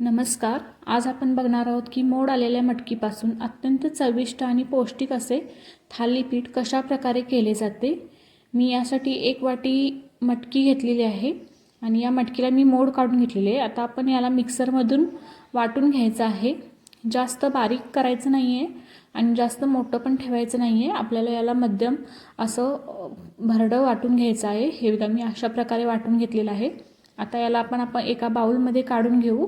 नमस्कार आज आपण बघणार आहोत की मोड आलेल्या मटकीपासून अत्यंत चविष्ट आणि पौष्टिक असे थालीपीठ कशा प्रकारे केले जाते? मी यासाठी एक वाटी मटकी घेतलेली आहे आणि या मटकीला मी मोड काढून घेतलेली आहे. आता आपण याला मिक्सरमधून वाटून घ्यायचं आहे. जास्त बारीक करायचं नाही आहे आणि जास्त मोठं पण ठेवायचं नाही आहे आपल्याला याला मध्यम असं भरडं वाटून घ्यायचं आहे. हे बघा मी अशा प्रकारे वाटून घेतलेलं आहे. आता याला आपण आपण एका बाऊलमध्ये काढून घेऊ.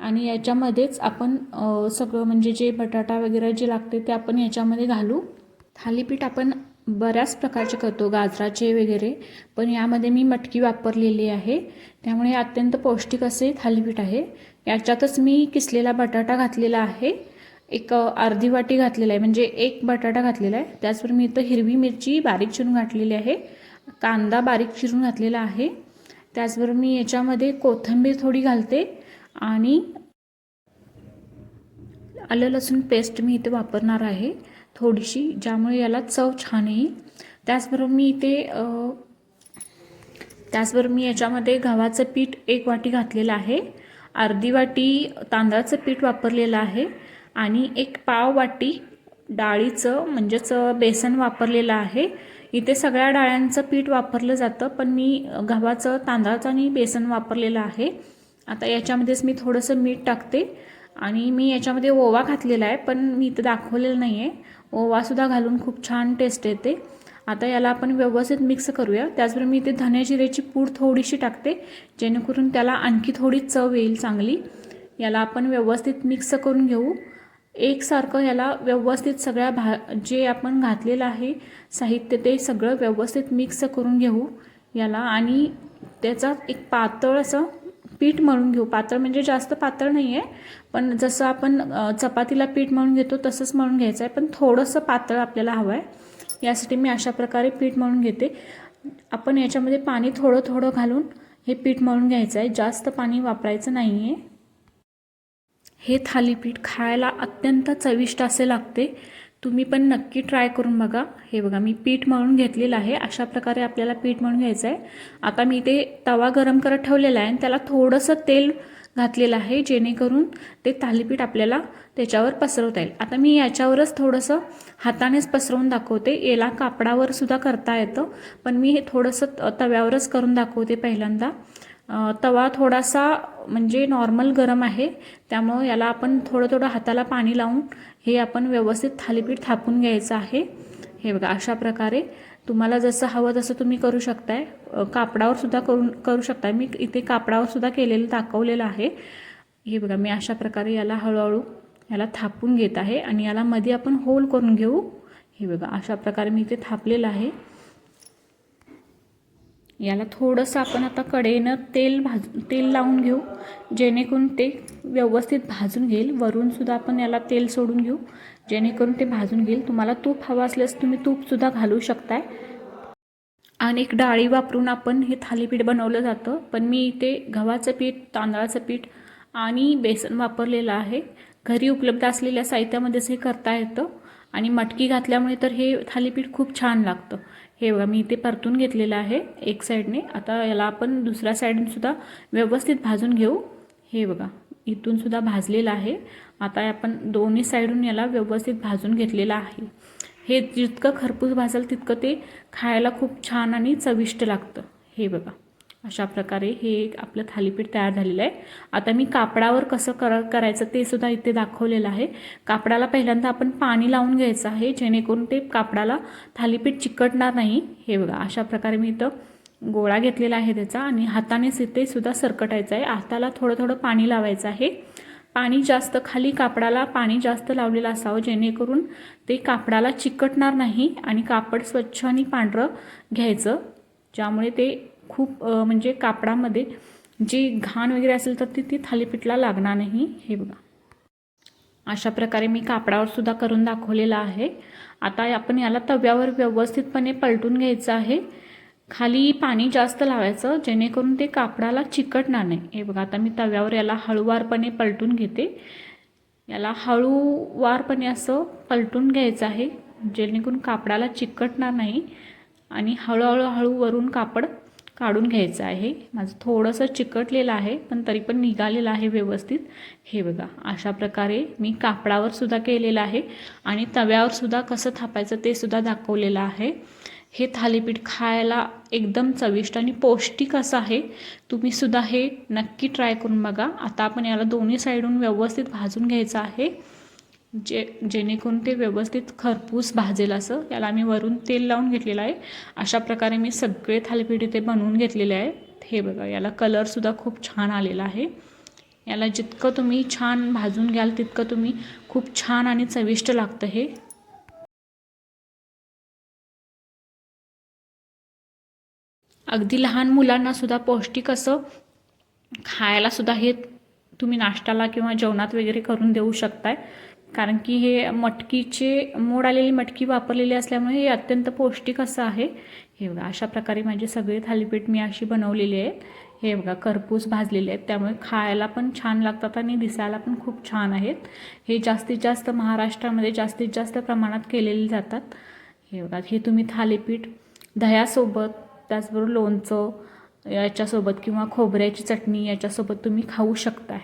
आणि याच्यामध्येच आपण सगळं म्हणजे जे बटाटा वगैरे जे लागते ते आपण याच्यामध्ये घालू. थालीपीठ आपण बऱ्याच प्रकारचे करतो गाजराचे वगैरे. पण यामध्ये मी मटकी वापरलेली आहे. त्यामुळे अत्यंत पौष्टिक असे थालीपीठ आहे. याच्यातच मी किसलेला बटाटा घातलेला आहे. एक अर्धी वाटी घातलेला आहे. म्हणजे एक बटाटा घातलेला आहे. त्याचबरोबर मी इथं हिरवी मिरची बारीक चिरून घातलेली आहे. कांदा बारीक चिरून घातलेला आहे. त्याचबरोबर मी याच्यामध्ये कोथिंबीर थोडी घालते. आणि आलं लसूण पेस्ट मी इथे वापरणार आहे थोडीशी ज्यामुळे याला चव छान येईल. त्याचबरोबर मी इथे त्याचबरोबर मी याच्यामध्ये गव्हाचं पीठ एक वाटी घातलेलं आहे. अर्धी वाटी तांदळाचं पीठ वापरलेलं आहे. आणि एक पाव वाटी डाळीचं म्हणजेच बेसन वापरलेलं आहे. इथे सगळ्या डाळ्यांचं पीठ वापरलं जातं पण मी गव्हाचं तांदळाचं आणि बेसन वापरलेलं आहे. आता याच्यामध्येच मी थोडंसं मीठ टाकते. आणि मी याच्यामध्ये ओवा घातलेला आहे पण मी इथं दाखवलेलं नाही आहे ओवासुद्धा घालून खूप छान टेस्ट येते. आता याला आपण व्यवस्थित मिक्स करूया. त्याचबरोबर मी इथे धने पूड थोडीशी टाकते जेणेकरून त्याला आणखी थोडी चव येईल चांगली. याला आपण व्यवस्थित मिक्स करून घेऊ. एकसारखं याला व्यवस्थित सगळ्या भा जे आपण घातलेलं आहे साहित्य ते सगळं व्यवस्थित मिक्स करून घेऊ याला. आणि त्याचा एक पातळ असं पीठ मळून घेऊ. पातळ म्हणजे जास्त पातळ नाही आहे पण जसं आपण चपातीला पीठ मळून घेतो तसंच मळून घ्यायचं आहे. पण थोडंसं पातळ आपल्याला हवं आहे यासाठी मी अशा प्रकारे पीठ मळून घेते. आपण याच्यामध्ये पाणी थोडं थोडं घालून हे पीठ मळून घ्यायचं आहे. जास्त पाणी वापरायचं नाही आहे हे थालीपीठ खायला अत्यंत चविष्ट असे लागते. तुम्ही पण नक्की ट्राय करून बघा. हे बघा मी पीठ मळून घेतलेलं आहे. अशा प्रकारे आपल्याला पीठ मळून घ्यायचं आहे आता मी ते तवा गरम करत ठेवलेला आहे आणि त्याला थोडंसं तेल घातलेलं आहे जेणेकरून ते थालीपीठ आपल्याला त्याच्यावर पसरवता येईल. आता मी याच्यावरच थोडंसं हातानेच पसरवून दाखवते. याला कापडावर सुद्धा करता येतं पण मी हे थोडंसं त- तव्यावरच करून दाखवते पहिल्यांदा. तवा थोडासा म्हणजे नॉर्मल गरम आहे त्यामुळं याला आपण थोडं थोडं हाताला पाणी लावून हे आपण व्यवस्थित थालीपीठ थापून घ्यायचं आहे. हे बघा अशा प्रकारे तुम्हाला जसं हवं तसं तुम्ही करू शकताय. कापडावर सुद्धा करून करू शकताय. मी इथे कापडावर सुद्धा केलेलं दाखवलेलं आहे. हे बघा मी अशा प्रकारे याला हळूहळू याला थापून घेत आहे. आणि याला मध्ये आपण होल करून घेऊ. हे बघा अशा प्रकारे मी इथे थापलेलं आहे. याला थोडंसं आपण आता कडेनं तेल भाज तेल लावून घेऊ जेणेकरून ते व्यवस्थित भाजून घेईल. वरूनसुद्धा आपण याला तेल सोडून घेऊ जेणेकरून ते भाजून घेईल. तुम्हाला तूप हवं असल्यास तुम्ही तूपसुद्धा घालू शकताय. एक डाळी वापरून आपण हे थालीपीठ बनवलं जातं पण मी इथे गव्हाचं पीठ तांदळाचं पीठ आणि बेसन वापरलेलं आहे. घरी उपलब्ध असलेल्या साहित्यामध्येच हे करता येतं. आणि मटकी घातल्यामुळे तर हे थालीपीठ खूप छान लागतं. हे बघा मी इथे परतून घेतलेलं आहे एक साईडने. आता याला आपण दुसऱ्या साईडने सुद्धा व्यवस्थित भाजून घेऊ. हे बघा इथूनसुद्धा भाजलेलं आहे. आता आपण दोन्ही साईडून याला व्यवस्थित भाजून घेतलेलं आहे. हे जितकं खरपूस भाजल तितकं ते खायला खूप छान आणि चविष्ट लागतं. हे बघा. अशा प्रकारे हे एक आपलं थालीपीठ तयार झालेलं आहे. आता मी कापडावर कसं कर करायचं ते सुद्धा इथे दाखवलेलं आहे. कापडाला पहिल्यांदा आपण पाणी लावून घ्यायचं आहे जेणेकरून ते कापडाला थालीपीठ चिकटणार नाही. हे बघा अशा प्रकारे मी इथं गोळा घेतलेला आहे त्याचा आणि हातानेच इथे सुद्धा सरकटायचं आहे. हाताला थोडं थोडं पाणी लावायचं आहे. पाणी जास्त खाली कापडाला पाणी जास्त लावलेलं असावं जेणेकरून ते कापडाला चिकटणार नाही आणि कापड स्वच्छ आणि पांढरं घ्यायचं ज्यामुळे ते खूप म्हणजे कापडामध्ये जी घाण वगैरे असेल तर ती ती थालीपीठला लागणार नाही. हे बघा. अशा प्रकारे मी कापडावर सुद्धा करून दाखवलेलं आहे. आता आपण याला तव्यावर व्यवस्थितपणे पलटून घ्यायचं आहे. खाली पाणी जास्त लावायचं जेणेकरून ते कापडाला चिकटणार नाही. हे बघा आता मी तव्यावर याला हळूवारपणे पलटून घेते. याला हळूवारपणे असं पलटून घ्यायचं आहे जेणेकरून कापडाला चिकटणार नाही आणि हळूहळू हळू वरून कापड काढून घ्यायचं आहे. माझं थोडंसं चिकटलेलं आहे पण तरी पण निघालेलं आहे व्यवस्थित. हे बघा अशा प्रकारे मी कापडावर सुद्धा केलेलं आहे आणि तव्यावर सुद्धा कसं थापायचं ते सुद्धा दाखवलेलं आहे. हे थालीपीठ खायला एकदम चविष्ट आणि पौष्टिक असं आहे. तुम्ही सुद्धा हे नक्की ट्राय करून बघा. आता आपण याला दोन्ही साईडून व्यवस्थित भाजून घ्यायचं आहे. जे जेणेकरून ते व्यवस्थित खरपूस भाजेल असं याला मी वरून तेल लावून घेतलेलं आहे. अशा प्रकारे मी सगळे थालीपीठ इथे बनवून घेतलेले आहेत. हे बघा याला कलरसुद्धा खूप छान आलेला आहे. याला जितकं तुम्ही छान भाजून घ्याल तितकं तुम्ही खूप छान आणि चविष्ट लागतं हे. अगदी लहान मुलांना सुद्धा पौष्टिक असं खायला सुद्धा हे तुम्ही नाश्त्याला किंवा जेवणात वगैरे करून देऊ शकताय. कारण की हे मटकीचे मोड आलेली मटकी वापरलेली असल्यामुळे हे अत्यंत पौष्टिक असं आहे. हे बघा अशा प्रकारे माझे सगळे थालीपीठ मी अशी बनवलेली आहेत हे बघा करपूस भाजलेले आहेत. त्यामुळे खायला पण छान लागतात आणि दिसायला पण खूप छान आहेत. हे जास्तीत जास्त महाराष्ट्रामध्ये जास्तीत जास्त प्रमाणात केलेले जातात. हे बघा हे तुम्ही थालीपीठ दह्यासोबत त्याचबरोबर लोणचं याच्यासोबत किंवा खोबऱ्याची चटणी याच्यासोबत तुम्ही खाऊ शकता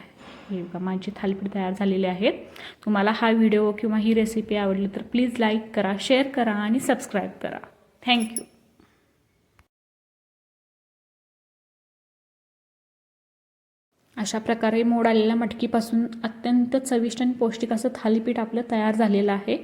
हे बघा माझे थालीपीठ तयार झालेले आहेत. तुम्हाला हा व्हिडिओ किंवा ही रेसिपी आवडली तर प्लीज लाईक करा शेअर करा आणि सबस्क्राईब करा. थँक्यू अशा प्रकारे मोड आलेल्या मटकीपासून अत्यंत चविष्ट आणि पौष्टिक असं थालीपीठ आपलं तयार झालेलं आहे.